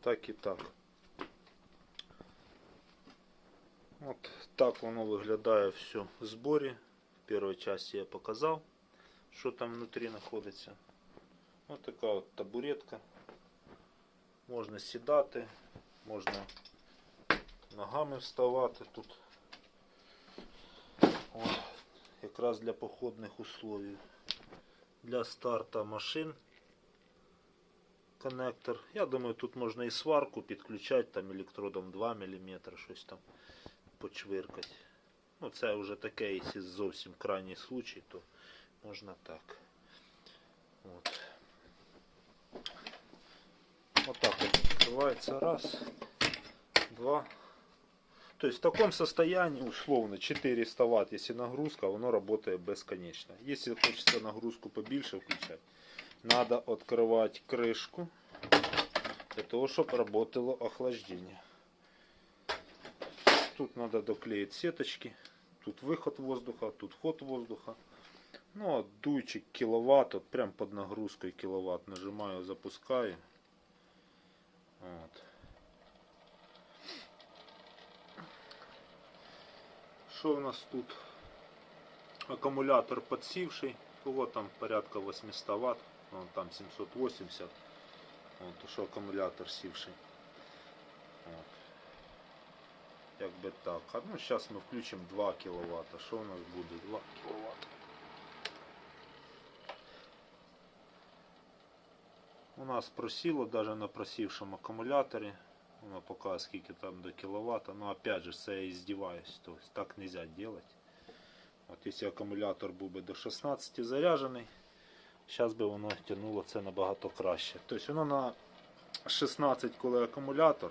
так і так. От так воно виглядає все в зборі. В першій часті я показав, що там внутрі знаходиться. Ось така от табуретка. Можна сідати, можна ногами вставати тут. От, якраз для походних условий. Для старта машин коннектор. Я думаю, тут можна і сварку підключати, там електродом 2 мм, щось там почвиркати. Ну, це вже таке, якщо зовсім крайній случай, то можна так. От. Отак от відкривається. Раз, два. То есть в таком состоянии, условно, 400 Вт, если нагрузка, воно работает бесконечно. Если хочется нагрузку побольше включать, надо открывать крышку, для того, чтобы работало охлаждение. Тут надо доклеить сеточки. Тут выход воздуха, тут вход воздуха. Ну, а дуйчик киловатт, вот прям под нагрузкой киловатт нажимаю, запускаю. Вот. Що в нас тут? Акумулятор подсівший, того там порядка 800 Вт, вон там 780. Вон, то що акумулятор сівший. От. Якби так. А ну зараз ми включимо 2 кВт. Що у нас буде? 2 кВт. У нас просіло навіть на просівшому акумуляторі. Воно показує скільки там до кіловата. Но опять же, це я издеваюсь. То есть так нельзя делать. От якщо акумулятор був би до 16 заряджений, зараз би воно тягнуло це набагато краще. Тобто воно на 16, коли акумулятор,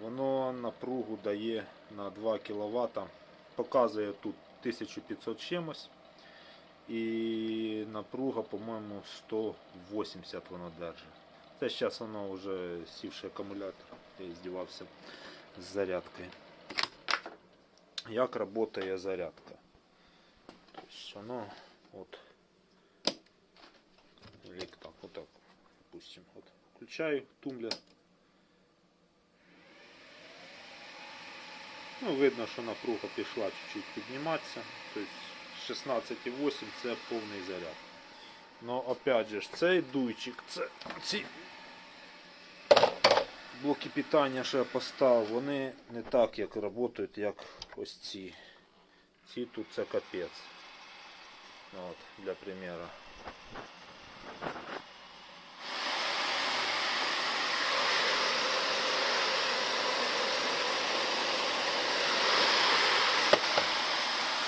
воно напругу дає на 2 кВт. Показує тут 1500 чимось. І напруга, по-моєму, 180 воно держить. Це зараз воно вже сівший акумулятор. Я здівався з зарядкою. Як працює зарядка? Тобто воно от лік так, допустим. От включаю тумблер. Ну, видно, що напруга пішла чуть-чуть підніматися. Тобто 16,8 це повний заряд. Но опять же цей дуйчик, це ці блоки питання, що я поставив, вони не так як працюють, як ось ці. Ці тут це капець. От, для примеру.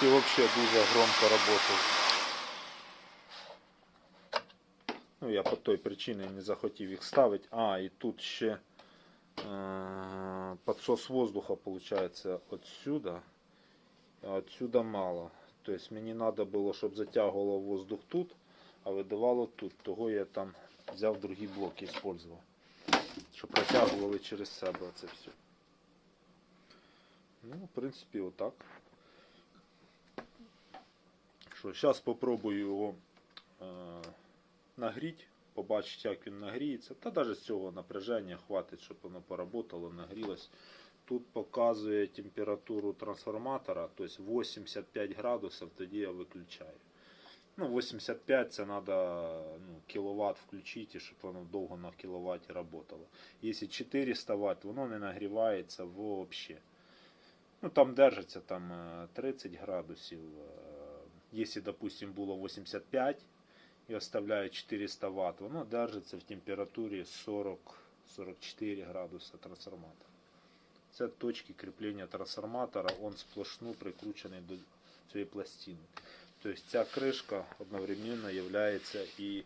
Ці взагалі дуже громко працюють. Ну, я по той причині не захотів їх ставити. А, і тут ще е, подсос воздуха получается отсюда. А отсюда мало. То есть мені треба було, щоб затягувало воздух тут, а видавало тут. Того я там взяв другі блоки использовал. Щоб протягували через себе це все. Ну, в принципі, отак. Що, зараз спробую його е, нагріть, побачити, як він нагріється. Та навіть з цього напряження хватить, щоб воно поработало, нагрілось. Тут показує температуру трансформатора, тобто 85 градусів, тоді я виключаю. Ну, 85 це треба ну, кіловат включити, щоб воно довго на кіловаті працювало. Якщо 400 Вт, воно не нагрівається взагалі. Ну, там держиться там, е, 30 градусів. Е, Якщо, допустим, було 85 і оставляю 400 Вт, воно держиться в температурі 40-44 градуса трансформатора. Це точки кріплення трансформатора, он сплошну прикручений до цієї пластини. Тобто ця кришка одновременно є і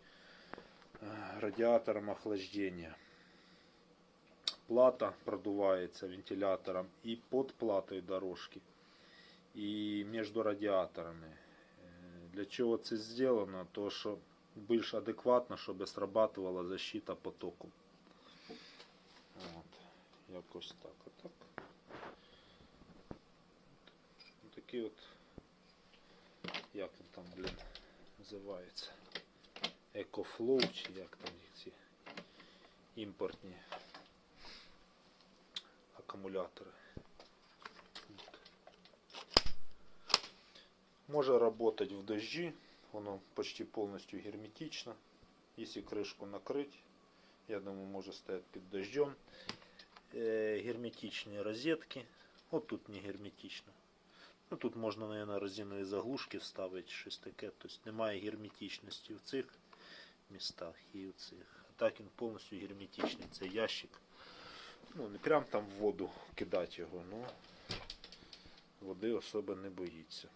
е, радіатором охлаждения. Плата продувається вентилятором і під платою дорожки, і між радіаторами. Е, Для чого це зроблено? То що більш адекватно, щоб срабатувала защита потоку. От. Якось так. Отак. Такий от. Як він там, блін, називається? EcoFlow чи як там ці імпортні акумулятори. Може работать в дожді, воно почти повністю герметично. Якщо кришку накрыть, я думаю, може стоять під дождем. Е, герметичні розетки. От тут не герметично. Ну, тут можна, мабуть, резинові заглушки вставити, щось таке. Тобто немає герметичності в цих містах і в цих. А так він повністю герметичний. Це ящик. Ну, не прям там в воду кидати його, але води особи не боїться.